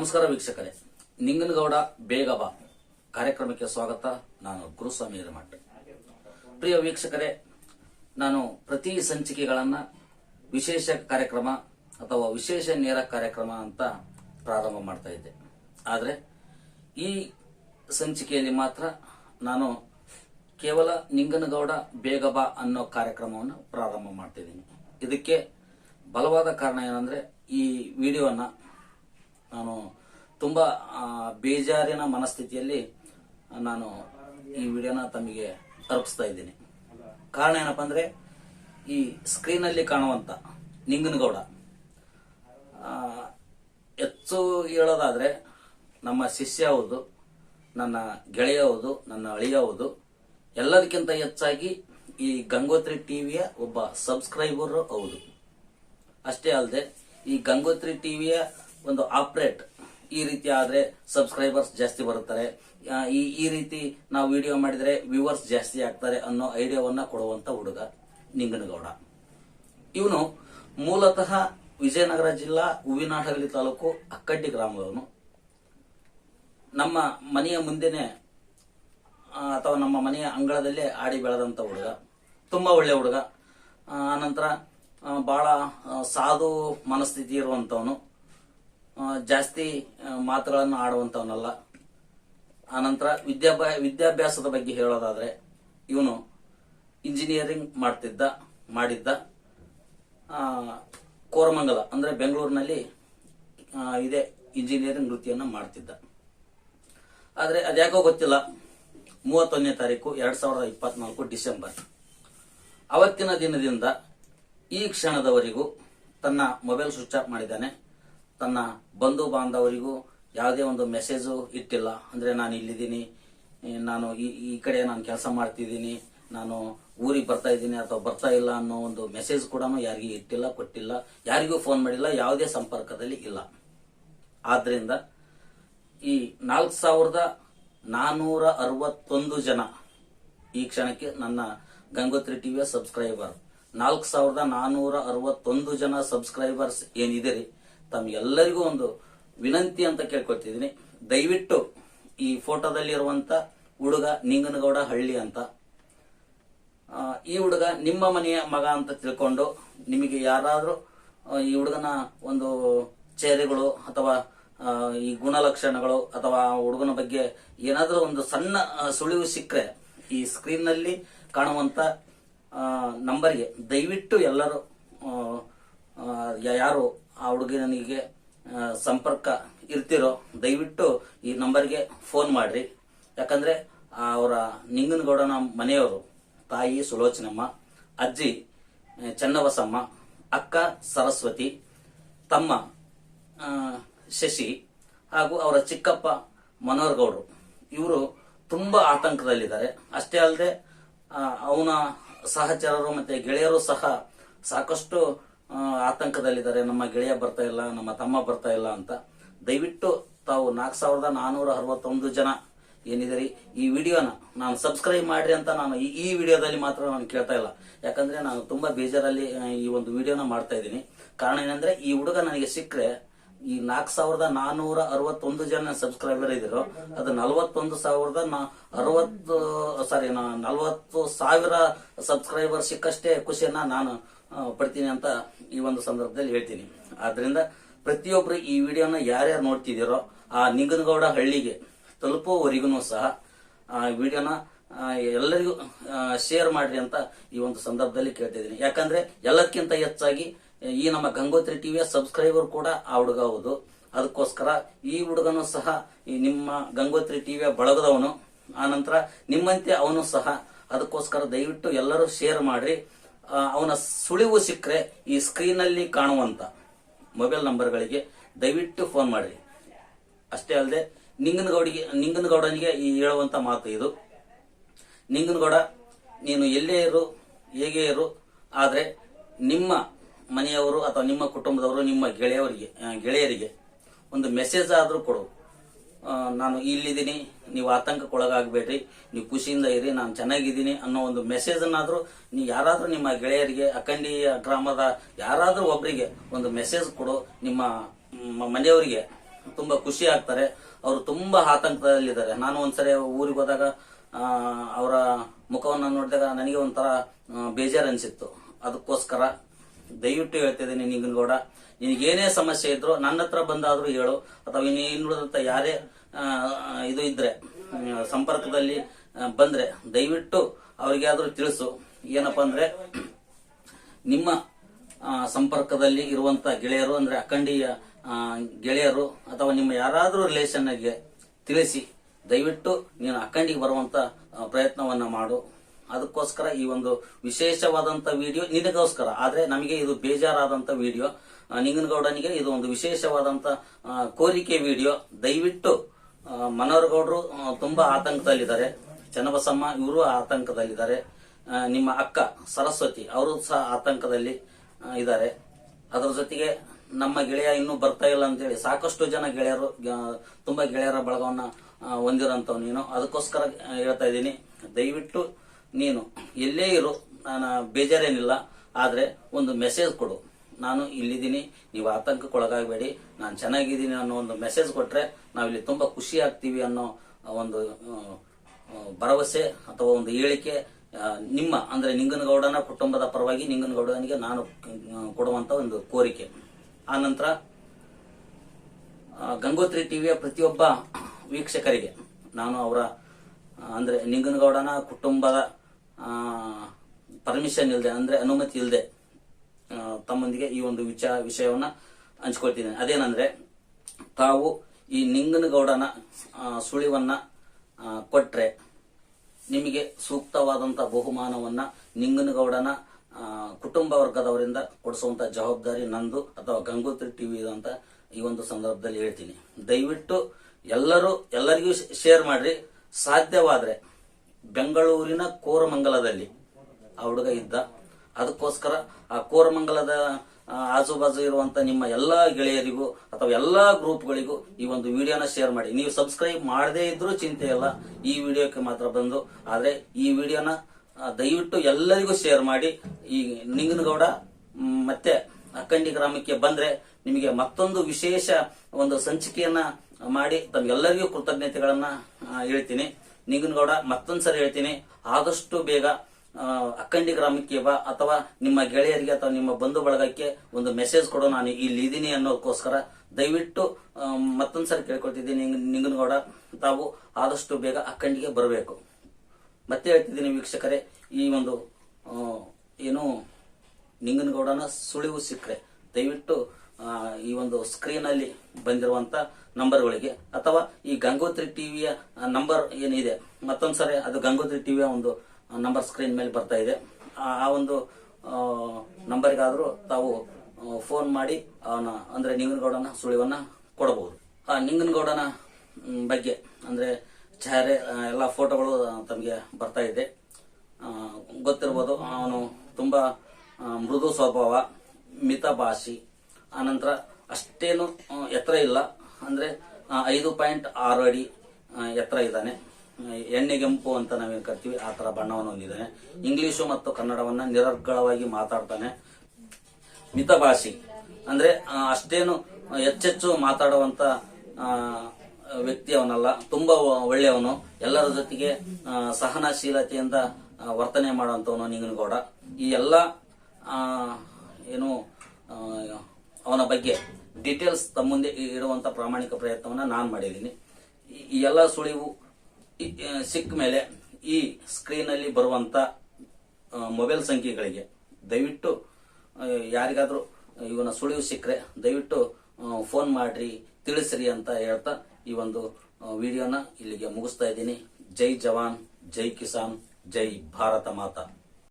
ನಮಸ್ಕಾರ ವೀಕ್ಷಕರೇ. ನಿಂಗನಗೌಡ ಬೇಗ ಬಾ. ಕಾರ್ಯಕ್ರಮಕ್ಕೆ ಸ್ವಾಗತ. ನಾನು ಗುರುಸ್ವಾಮಿ ಹಿರಮಠ. ಪ್ರಿಯ ವೀಕ್ಷಕರೇ, ನಾನು ಪ್ರತಿ ಸಂಚಿಕೆಗಳನ್ನ ವಿಶೇಷ ಕಾರ್ಯಕ್ರಮ ಅಥವಾ ವಿಶೇಷ ನೇರ ಕಾರ್ಯಕ್ರಮ ಅಂತ ಪ್ರಾರಂಭ ಮಾಡ್ತಾ ಇದ್ದೆ. ಆದರೆ ಈ ಸಂಚಿಕೆಯಲ್ಲಿ ಮಾತ್ರ ನಾನು ಕೇವಲ ನಿಂಗನಗೌಡ ಬೇಗ ಬಾ ಅನ್ನೋ ಕಾರ್ಯಕ್ರಮವನ್ನು ಪ್ರಾರಂಭ ಮಾಡ್ತಿದ್ದೀನಿ ಇದಕ್ಕೆ ಬಲವಾದ ಕಾರಣ ಏನಂದ್ರೆ ಈ ವಿಡಿಯೋನ ನಾನು ತುಂಬ ಬೇಜಾರಿನ ಮನಸ್ಥಿತಿಯಲ್ಲಿ ನಾನು ಈ ವಿಡಿಯೋನ ತಮಗೆ ತಲುಪಿಸ್ತಾ ಇದ್ದೀನಿ. ಕಾರಣ ಏನಪ್ಪಾ ಅಂದರೆ, ಈ ಸ್ಕ್ರೀನಲ್ಲಿ ಕಾಣುವಂತ ನಿಂಗನಗೌಡ ಹೆಚ್ಚು ಹೇಳೋದಾದರೆ, ನಮ್ಮ ಶಿಷ್ಯ ಹೌದು, ನನ್ನ ಗೆಳೆಯ ಹೌದು, ನನ್ನ ಅಳಿಯ ಹೌದು, ಎಲ್ಲದಕ್ಕಿಂತ ಹೆಚ್ಚಾಗಿ ಈ ಗಂಗೋತ್ರಿ ಟಿವಿಯ ಒಬ್ಬ ಸಬ್ಸ್ಕ್ರೈಬರ್ ಹೌದು. ಅಷ್ಟೇ ಅಲ್ಲದೆ ಈ ಗಂಗೋತ್ರಿ ಟಿವಿಯ ಒಂದು ಆಪರೇಟ್ ಈ ರೀತಿ ಆದ್ರೆ ಸಬ್ಸ್ಕ್ರೈಬರ್ಸ್ ಜಾಸ್ತಿ ಬರುತ್ತಾರೆ. ಈ ಈ ರೀತಿ ನಾವು ವಿಡಿಯೋ ಮಾಡಿದ್ರೆ ವ್ಯೂವರ್ಸ್ ಜಾಸ್ತಿ ಆಗ್ತಾರೆ ಅನ್ನೋ ಐಡಿಯಾವನ್ನ ಕೊಡುವಂತ ಹುಡುಗ ನಿಂಗನಗೌಡ. ಇವನು ಮೂಲತಃ ವಿಜಯನಗರ ಜಿಲ್ಲಾ ಹೂವಿನಹಳ್ಳಿ ತಾಲೂಕು ಅಕ್ಕಡ್ಡಿ ಗ್ರಾಮದವನು. ನಮ್ಮ ಮನೆಯ ಮುಂದೆನೆ ಅಥವಾ ನಮ್ಮ ಮನೆಯ ಅಂಗಳದಲ್ಲೇ ಆಡಿ ಬೆಳೆದಂತ ಹುಡುಗ. ತುಂಬಾ ಒಳ್ಳೆ ಹುಡುಗ. ಆನಂತರ ಬಹಳ ಸಾಧು ಮನಸ್ಥಿತಿ ಇರುವಂತವನು. ಜಾಸ್ತಿ ಮಾತುಗಳನ್ನು ಆಡುವಂತವನಲ್ಲ. ಆನಂತರ ವಿದ್ಯಾಭ್ಯಾ ವಿದ್ಯಾಭ್ಯಾಸದ ಬಗ್ಗೆ ಹೇಳೋದಾದ್ರೆ, ಇವನು ಇಂಜಿನಿಯರಿಂಗ್ ಮಾಡ್ತಿದ್ದ, ಮಾಡಿದ್ದ ಕೋರಮಂಗಲ, ಅಂದ್ರೆ ಬೆಂಗಳೂರಿನಲ್ಲಿ ಇದೇ ಇಂಜಿನಿಯರಿಂಗ್ ವೃತ್ತಿಯನ್ನು ಮಾಡ್ತಿದ್ದ. ಆದರೆ ಅದ್ಯಾಕೋ ಗೊತ್ತಿಲ್ಲ. ಮೂವತ್ತೊಂದನೇ ತಾರೀಕು ಎರಡು ಸಾವಿರದ ಇಪ್ಪತ್ನಾಲ್ಕು ಡಿಸೆಂಬರ್. ಅವತ್ತಿನ ದಿನದಿಂದ ಈ ಕ್ಷಣದವರೆಗೂ ತನ್ನ ಮೊಬೈಲ್ ಸ್ವಿಚ್ ಆಫ್ ಮಾಡಿದ್ದಾನೆ. ತನ್ನ ಬಂಧು ಬಾಂಧವರಿಗೂ ಯಾವುದೇ ಒಂದು ಮೆಸೇಜು ಇಟ್ಟಿಲ್ಲ. ಅಂದ್ರೆ ನಾನು ಇಲ್ಲಿದ್ದೀನಿ, ನಾನು ಈ ಕಡೆ ನಾನು ಕೆಲಸ ಮಾಡ್ತಿದ್ದೀನಿ, ನಾನು ಊರಿಗೆ ಬರ್ತಾ ಇದ್ದೀನಿ ಅಥವಾ ಬರ್ತಾ ಇಲ್ಲ ಅನ್ನೋ ಒಂದು ಮೆಸೇಜ್ ಕೂಡ ಯಾರಿಗೂ ಇಟ್ಟಿಲ್ಲ, ಕೊಟ್ಟಿಲ್ಲ. ಯಾರಿಗೂ ಫೋನ್ ಮಾಡಿಲ್ಲ, ಯಾವುದೇ ಸಂಪರ್ಕದಲ್ಲಿ ಇಲ್ಲ. ಆದ್ರಿಂದ ಈ ನಾಲ್ಕು ಸಾವಿರದ ನಾನೂರ ಅರವತ್ತೊಂದು ಜನ ಈ ಕ್ಷಣಕ್ಕೆ ನನ್ನ ಗಂಗೋತ್ರಿ ಟಿವಿಯ ಸಬ್ಸ್ಕ್ರೈಬರ್ ನಾಲ್ಕು ಸಾವಿರದ ನಾನೂರ ಅರವತ್ತೊಂದು ಜನ ಸಬ್ಸ್ಕ್ರೈಬರ್ಸ್ ಏನಿದೆ ತಮ್ಗೆಲ್ಲರಿಗೂ ಒಂದು ವಿನಂತಿ ಅಂತ ಕೇಳ್ಕೊತಿದ್ದೀನಿ ದಯವಿಟ್ಟು ಈ ಫೋಟೋದಲ್ಲಿ ಇರುವಂತ ಹುಡುಗ ನಿಂಗನಗೌಡ ಹಳ್ಳಿ ಅಂತ. ಈ ಹುಡುಗ ನಿಮ್ಮ ಮನೆಯ ಮಗ ಅಂತ ತಿಳ್ಕೊಂಡು ನಿಮಗೆ ಯಾರಾದರೂ ಈ ಹುಡುಗನ ಒಂದು ಚೇರೆಗಳು ಅಥವಾ ಈ ಗುಣಲಕ್ಷಣಗಳು ಅಥವಾ ಹುಡುಗನ ಬಗ್ಗೆ ಏನಾದರೂ ಒಂದು ಸಣ್ಣ ಸುಳಿವು ಸಿಕ್ಕರೆ ಈ ಸ್ಕ್ರೀನ್ನಲ್ಲಿ ಕಾಣುವಂತ ಆ, ನಂಬರ್ಗೆ ದಯವಿಟ್ಟು ಎಲ್ಲರೂ ಯಾರು ಆ ಹುಡುಗನಿಗೆ ಸಂಪರ್ಕ ಇರ್ತಿರೋ, ದಯವಿಟ್ಟು ಈ ನಂಬರ್ಗೆ ಫೋನ್ ಮಾಡ್ರಿ. ಯಾಕಂದ್ರೆ ಅವರ ನಿಂಗನಗೌಡನ ಮನೆಯವರು, ತಾಯಿ ಸುಲೋಚನಮ್ಮ, ಅಜ್ಜಿ ಚನ್ನವಸಮ್ಮ ಅಕ್ಕ ಸರಸ್ವತಿ, ತಮ್ಮ ಶಶಿ ಹಾಗೂ ಅವರ ಚಿಕ್ಕಪ್ಪ ಮನೋಹರ್ ಗೌಡ್ರು ಇವರು ತುಂಬಾ ಆತಂಕದಲ್ಲಿದ್ದಾರೆ. ಅಷ್ಟೇ ಅಲ್ಲದೆ ಅವನ ಸಹಚರರು ಮತ್ತೆ ಗೆಳೆಯರು ಸಹ ಸಾಕಷ್ಟು ಆತಂಕದಲ್ಲಿದ್ದಾರೆ, ನಮ್ಮ ಗೆಳೆಯ ಬರ್ತಾ ಇಲ್ಲ, ನಮ್ಮ ತಮ್ಮ ಬರ್ತಾ ಇಲ್ಲ ಅಂತ. ದಯವಿಟ್ಟು ತಾವು ನಾಲ್ಕು ಸಾವಿರದ ನಾನೂರ ಅರವತ್ತೊಂದು ಜನ ಏನಿದಿರಿ ಈ ವಿಡಿಯೋನ ನಾನು ಸಬ್ಸ್ಕ್ರೈಬ್ ಮಾಡ್ರಿ ಅಂತ ನಾನು ಈ- ವಿಡಿಯೋದಲ್ಲಿ ಮಾತ್ರ ನಾನು ಕೇಳ್ತಾ ಇಲ್ಲ. ಯಾಕಂದ್ರೆ ನಾನು ತುಂಬಾ ಬೇಜಾರಲ್ಲಿ ಈ ಒಂದು ವಿಡಿಯೋನ ಮಾಡ್ತಾ ಇದ್ದೀನಿ. ಕಾರಣ ಏನಂದ್ರೆ, ಈ ಹುಡುಗ ನನಗೆ ಸಿಕ್ಕರೆ, ಈ ನಾಲ್ಕು ಸಾವಿರದ ನಾನೂರ ಅರವತ್ತೊಂದು ಜನ ಸಬ್ಸ್ಕ್ರೈಬರ್ ಇದ್ರು ಅದು ನಲವತ್ತೊಂದು ಸಾವಿರದ ಅರವತ್ತು ಸಾರಿ ನಲವತ್ತು ಸಾವಿರ ಸಬ್ಸ್ಕ್ರೈಬರ್ ಸಿಕ್ಕಷ್ಟೇ ಖುಷಿಯನ್ನ ನಾನು ಪಡ್ತೀನಿ ಅಂತ ಈ ಒಂದು ಸಂದರ್ಭದಲ್ಲಿ ಹೇಳ್ತೀನಿ. ಆದ್ರಿಂದ ಪ್ರತಿಯೊಬ್ಬರು ಈ ವಿಡಿಯೋನ ಯಾರ್ಯಾರು ನೋಡ್ತಿದ್ದೀರೋ ಆ ನಿಂಗನಗೌಡ ಹಳ್ಳಿಗೆ ತಲುಪುವವರೆಗೂ ಸಹ ಆ ವಿಡಿಯೋನ ಎಲ್ಲರಿಗೂ ಶೇರ್ ಮಾಡ್ರಿ ಅಂತ ಈ ಒಂದು ಸಂದರ್ಭದಲ್ಲಿ ಕೇಳ್ತಿದ್ದೀನಿ. ಯಾಕಂದ್ರೆ ಎಲ್ಲಕ್ಕಿಂತ ಹೆಚ್ಚಾಗಿ ಈ ನಮ್ಮ ಗಂಗೋತ್ರಿ ಟಿವಿಯ ಸಬ್ಸ್ಕ್ರೈಬರ್ ಕೂಡ ಆ ಹುಡುಗ ಹೌದು. ಅದಕ್ಕೋಸ್ಕರ ಈ ಹುಡುಗನು ಸಹ ಈ ನಿಮ್ಮ ಗಂಗೋತ್ರಿ ಟಿವಿಯ ಬಳಗದವನು. ಆನಂತರ ನಿಮ್ಮಂತೆ ಅವನು ಸಹ ಅದಕ್ಕೋಸ್ಕರ ದಯವಿಟ್ಟು ಎಲ್ಲರೂ ಶೇರ್ ಮಾಡ್ರಿ. ಅವನ ಸುಳಿವು ಸಿಕ್ಕರೆ ಈ ಸ್ಕ್ರೀನ್ ಅಲ್ಲಿ ಕಾಣುವಂತ ಮೊಬೈಲ್ ನಂಬರ್ಗಳಿಗೆ ದಯವಿಟ್ಟು ಫೋನ್ ಮಾಡಿರಿ. ಅಷ್ಟೇ ಅಲ್ಲದೆ, ನಿಂಗನಗೌಡಿಗೆ, ನಿಂಗನಗೌಡನಿಗೆ ಈ ಹೇಳುವಂತ ಮಾತು ಇದು. ನಿಂಗನಗೌಡ, ನೀನು ಎಲ್ಲೇ ಇರು, ಹೇಗೆ ಇರು, ಆದರೆ ನಿಮ್ಮ ಮನೆಯವರು ಅಥವಾ ನಿಮ್ಮ ಕುಟುಂಬದವರು, ನಿಮ್ಮ ಗೆಳೆಯವರಿಗೆ ಗೆಳೆಯರಿಗೆ ಒಂದು ಮೆಸೇಜ್ ಆದರೂ ಕೊಡು. ನಾನು ಇಲ್ಲಿದ್ದೀನಿ. ನೀವು ಆತಂಕಕ್ಕೊಳಗಾಗಬೇಡ್ರಿ. ನೀವು ಖುಷಿಯಿಂದ ಇರಿ. ನಾನು ಚೆನ್ನಾಗಿದ್ದೀನಿ ಅನ್ನೋ ಒಂದು ಮೆಸೇಜ್ ಅನ್ನಾದ್ರೂ ನೀವು ಯಾರಾದರೂ ನಿಮ್ಮ ಗೆಳೆಯರಿಗೆ, ಅಖಂಡಿ ಗ್ರಾಮದ ಯಾರಾದರೂ ಒಬ್ಬರಿಗೆ ಒಂದು ಮೆಸೇಜ್ ಕೊಡು. ನಿಮ್ಮ ಮನೆಯವರಿಗೆ ತುಂಬಾ ಖುಷಿ ಆಗ್ತಾರೆ. ಅವರು ತುಂಬಾ ಆತಂಕದಲ್ಲಿದ್ದಾರೆ. ನಾನು ಒಂದ್ಸರಿ ಊರಿಗೆ ಹೋದಾಗ ಅವರ ಮುಖವನ್ನು ನೋಡಿದಾಗ ನನಗೆ ಒಂಥರ ಬೇಜಾರು ಅನಿಸಿತ್ತು. ಅದಕ್ಕೋಸ್ಕರ ದಯವಿಟ್ಟು ಹೇಳ್ತಿದ್ದೀನಿ ನಿಂಗನಗೌಡ ನಿನಗೇನೇ ಸಮಸ್ಯೆ ಇದ್ರು ನನ್ನ ಹತ್ರ ಬಂದಾದ್ರೂ ಹೇಳು. ಅಥವಾ ಇನ್ನು ಇನ್ನುಳಿದಂತ ಯಾರೇ ಇದು ಇದ್ರೆ ಸಂಪರ್ಕದಲ್ಲಿ ಬಂದ್ರೆ ದಯವಿಟ್ಟು ಅವ್ರಿಗೆ ಆದ್ರೂ ತಿಳಿಸು. ಏನಪ್ಪ ಅಂದ್ರೆ, ನಿಮ್ಮ ಸಂಪರ್ಕದಲ್ಲಿ ಇರುವಂತ ಗೆಳೆಯರು ಅಂದ್ರೆ ಅಖಂಡೀಯ ಗೆಳೆಯರು ಅಥವಾ ನಿಮ್ಮ ಯಾರಾದ್ರೂ ರಿಲೇಷನ್ಗೆ ತಿಳಿಸಿ. ದಯವಿಟ್ಟು ನೀನು ಅಖಂಡಿಗೆ ಬರುವಂತ ಪ್ರಯತ್ನವನ್ನ ಮಾಡು. ಅದಕ್ಕೋಸ್ಕರ ಈ ಒಂದು ವಿಶೇಷವಾದಂತ ವಿಡಿಯೋ ನಿನಗೋಸ್ಕರ, ಆದ್ರೆ ನಮಗೆ ಇದು ಬೇಜಾರಾದಂತ ವಿಡಿಯೋ. ನಿಂಗನಗೌಡನಿಗೆ ಇದು ಒಂದು ವಿಶೇಷವಾದಂತ ಕೋರಿಕೆ ವಿಡಿಯೋ. ದಯವಿಟ್ಟು ಮನೋರಗೌಡರು ತುಂಬಾ ಆತಂಕದಲ್ಲಿದ್ದಾರೆ. ಚನ್ನಬಸಮ್ಮ, ಇವರು ಆತಂಕದಲ್ಲಿದ್ದಾರೆ. ನಿಮ್ಮ ಅಕ್ಕ ಸರಸ್ವತಿ, ಅವರು ಸಹ ಆತಂಕದಲ್ಲಿ ಇದ್ದಾರೆ. ಅದರ ಜೊತೆಗೆ ನಮ್ಮ ಗೆಳೆಯ ಇನ್ನೂ ಬರ್ತಾ ಇಲ್ಲ ಅಂತೇಳಿ ಸಾಕಷ್ಟು ಜನ ಗೆಳೆಯರು ತುಂಬಾ ಗೆಳೆಯರ ಬಳಗವನ್ನ ಹೊಂದಿರೋಂಥವ್ ನೀನು ಅದಕ್ಕೋಸ್ಕರ ಹೇಳ್ತಾ ಇದ್ದೀನಿ. ದಯವಿಟ್ಟು ನೀನು ಎಲ್ಲೇ ಇರು, ನಾನು ಬೇಜಾರೇನಿಲ್ಲ, ಆದರೆ ಒಂದು ಮೆಸೇಜ್ ಕೊಡು. ನಾನು ಇಲ್ಲಿದ್ದೀನಿ, ನೀವು ಆತಂಕಕ್ಕೊಳಗಾಗಬೇಡಿ, ನಾನು ಚೆನ್ನಾಗಿದ್ದೀನಿ ಅನ್ನೋ ಒಂದು ಮೆಸೇಜ್ ಕೊಟ್ಟರೆ ನಾವಿಲ್ಲಿ ತುಂಬ ಖುಷಿ ಆಗ್ತೀವಿ ಅನ್ನೋ ಒಂದು ಭರವಸೆ ಅಥವಾ ಒಂದು ಹೇಳಿಕೆ ನಿಮ್ಮ, ಅಂದರೆ ನಿಂಗನಗೌಡನ ಕುಟುಂಬದ ಪರವಾಗಿ ನಿಂಗನಗೌಡನಿಗೆ ನಾನು ಕೊಡುವಂಥ ಒಂದು ಕೋರಿಕೆ. ಆ ನಂತರ ಗಂಗೋತ್ರಿ ಟಿವಿಯ ಪ್ರತಿಯೊಬ್ಬ ವೀಕ್ಷಕರಿಗೆ, ನಾನು ಅವರ ಅಂದ್ರೆ ನಿಂಗನಗೌಡನ ಕುಟುಂಬದ ಪರ್ಮಿಷನ್ ಇಲ್ಲದೆ ಅಂದ್ರೆ ಅನುಮತಿ ಇಲ್ಲದೆ ತಮ್ಮೊಂದಿಗೆ ಈ ಒಂದು ವಿಚಾರ ವಿಷಯವನ್ನ ಹಂಚ್ಕೊಳ್ತೀನಿ ಅದೇನಂದ್ರೆ, ತಾವು ಈ ನಿಂಗನಗೌಡನ ಸುಳಿವನ್ನ ಕೊಟ್ರೆ ನಿಮಗೆ ಸೂಕ್ತವಾದಂತ ಬಹುಮಾನವನ್ನ ನಿಂಗನಗೌಡನ ಕುಟುಂಬ ವರ್ಗದವರಿಂದ ಕೊಡಿಸುವಂತ ಜವಾಬ್ದಾರಿ ನಂದು ಅಥವಾ ಗಂಗೋತ್ರಿ ಟಿವಿ ಅಂತ ಈ ಒಂದು ಸಂದರ್ಭದಲ್ಲಿ ಹೇಳ್ತೀನಿ. ದಯವಿಟ್ಟು ಎಲ್ಲರೂ ಎಲ್ಲರಿಗೂ ಶೇರ್ ಮಾಡ್ರಿ. ಸಾಧ್ಯವಾದ್ರೆ ಬೆಂಗಳೂರಿನ ಕೋರಮಂಗಲದಲ್ಲಿ. ಆ ಹುಡುಗ ಇದ್ದ. ಅದಕ್ಕೋಸ್ಕರ ಆ ಕೋರಮಂಗಲದ ಆಜುಬಾಜು ಇರುವಂತ ನಿಮ್ಮ ಎಲ್ಲಾ ಗೆಳೆಯರಿಗೂ ಅಥವಾ ಎಲ್ಲಾ ಗ್ರೂಪ್ಗಳಿಗೂ ಈ ಒಂದು ವಿಡಿಯೋನ ಶೇರ್ ಮಾಡಿ. ನೀವು ಸಬ್ಸ್ಕ್ರೈಬ್ ಮಾಡದೇ ಇದ್ರೂ ಚಿಂತೆ ಇಲ್ಲ. ಈ ವಿಡಿಯೋಕ್ಕೆ ಮಾತ್ರ ಬಂದು. ಆದ್ರೆ ಈ ವಿಡಿಯೋನ ದಯವಿಟ್ಟು ಎಲ್ಲರಿಗೂ ಶೇರ್ ಮಾಡಿ. ಈ ನಿಂಗನಗೌಡ ಮತ್ತೆ ಅಕ್ಕಂಡಿ ಗ್ರಾಮಕ್ಕೆ ಬಂದ್ರೆ ನಿಮಗೆ ಮತ್ತೊಂದು ವಿಶೇಷ ಒಂದು ಸಂಚಿಕೆಯನ್ನ ಮಾಡಿ. ತಮ್ಗೆಲ್ಲರಿಗೂ ಕೃತಜ್ಞತೆಗಳನ್ನ ಹೇಳ್ತೀನಿ. ನಿಂಗನಗೌಡ ಮತ್ತೊಂದ್ಸರಿ ಹೇಳ್ತೀನಿ. ಆದಷ್ಟು ಬೇಗ ಅಕ್ಕಂಡಿ ಗ್ರಾಮಕ್ಕೆ ಬಾ, ಅಥವಾ ನಿಮ್ಮ ಗೆಳೆಯರಿಗೆ ಅಥವಾ ನಿಮ್ಮ ಬಂಧು ಬಳಗಕ್ಕೆ ಒಂದು ಮೆಸೇಜ್ ಕೊಡು. ನಾನು ಇಲ್ಲಿ ಇದ್ದೀನಿ ಅನ್ನೋದಕ್ಕೋಸ್ಕರ ದಯವಿಟ್ಟು ಮತ್ತೊಂದ್ಸರಿ ಕೇಳ್ಕೊಳ್ತಿದ್ದೀನಿ ನಿಂಗ್- ನಿಂಗನಗೌಡ. ತಾವು ಆದಷ್ಟು ಬೇಗ ಅಕ್ಕಂಡಿಗೆ ಬರಬೇಕು. ಮತ್ತೆ ಹೇಳ್ತಿದ್ದೀನಿ ವೀಕ್ಷಕರೇ, ಈ ಒಂದು ಏನು ನಿಂಗನಗೌಡನ ಸುಳಿವು ಸಿಕ್ಕರೆ ದಯವಿಟ್ಟು ಈ ಒಂದು ಸ್ಕ್ರೀನ್ ಅಲ್ಲಿ ಬಂದಿರುವಂತ ನಂಬರ್ಗಳಿಗೆ ಅಥವಾ ಈ ಗಂಗೋತ್ರಿ ಟಿವಿಯ ನಂಬರ್ ಏನಿದೆ ಮತ್ತೊಂದ್ಸರಿ ಅದು ಗಂಗೋತ್ರಿ ಟಿವಿಯ ಒಂದು ನಂಬರ್ ಸ್ಕ್ರೀನ್ ಮೇಲೆ ಬರ್ತಾ ಇದೆ. ಆ ಒಂದು ನಂಬರ್ಗಾದ್ರೂ ತಾವು ಫೋನ್ ಮಾಡಿ ಅವನ ಅಂದ್ರೆ ನಿಂಗನಗೌಡನ ಸುಳಿವನ್ನ ಕೊಡಬಹುದು. ಆ ನಿಂಗನಗೌಡನ ಬಗ್ಗೆ ಅಂದ್ರೆ ಆ, ಎಲ್ಲ ಫೋಟೋಗಳು ತಮಗೆ ಬರ್ತಾ ಇದೆ. ಗೊತ್ತಿರ್ಬೋದು ಅವನು ತುಂಬಾ ಮೃದು ಸ್ವಭಾವ ಮಿತಭಾಷಿ ಆನಂತರ ಅಷ್ಟೇನು ಎತ್ತರ ಇಲ್ಲ. ಅಂದ್ರೆ ಐದು ಪಾಯಿಂಟ್ ಆರು ಅಡಿ ಎತ್ತರ ಇದ್ದಾನೆ. ಎಣ್ಣೆಗೆಂಪು ಅಂತ ನಾವೇನು ಕರ್ತೀವಿ, ಆ ತರ ಬಣ್ಣವನ್ನು ಹೊಂದಿದ್ದಾನೆ. ಇಂಗ್ಲೀಷು ಮತ್ತು ಕನ್ನಡವನ್ನು ನಿರರ್ಗಳವಾಗಿ ಮಾತಾಡ್ತಾನೆ. ಮಿತಭಾಷಿ. ಅಂದ್ರೆ ಅಂದರೆ ಅಷ್ಟೇನು ಹೆಚ್ಚೆಚ್ಚು ಮಾತಾಡುವಂತ ವ್ಯಕ್ತಿ ಅವನಲ್ಲ. ತುಂಬಾ ಒಳ್ಳೆಯವನು. ಎಲ್ಲರ ಜೊತೆಗೆ ಸಹನಶೀಲತೆಯಿಂದ ವರ್ತನೆ ಮಾಡುವಂಥವನು ನಿಂಗನಗೌಡ. ಈ ಎಲ್ಲ ಏನು ಅವನ ಬಗ್ಗೆ ಡೀಟೇಲ್ಸ್ ತಮ್ಮ ಮುಂದೆ ಇಡುವಂತ ಪ್ರಾಮಾಣಿಕ ಪ್ರಯತ್ನವನ್ನ ನಾನು ಮಾಡಿದ್ದೀನಿ. ಈ- ಎಲ್ಲ ಸುಳಿವು ಸಿಕ್ಕ ಮೇಲೆ ಈ ಸ್ಕ್ರೀನ್ ಅಲ್ಲಿ ಬರುವಂತ ಮೊಬೈಲ್ ಸಂಖ್ಯೆಗಳಿಗೆ ದಯವಿಟ್ಟು ಯಾರಿಗಾದ್ರೂ ಇವನ ಸುಳಿವು ಸಿಕ್ಕರೆ ದಯವಿಟ್ಟು ಫೋನ್ ಮಾಡ್ರಿ, ತಿಳಿಸ್ರಿ ಅಂತ ಹೇಳ್ತಾ ಈ ಒಂದು ವಿಡಿಯೋನ ಇಲ್ಲಿಗೆ ಮುಗಿಸ್ತಾ ಇದ್ದೀನಿ. ಜೈ ಜವಾನ್, ಜೈ ಕಿಸಾನ್, ಜೈ ಭಾರತ ಮಾತಾ.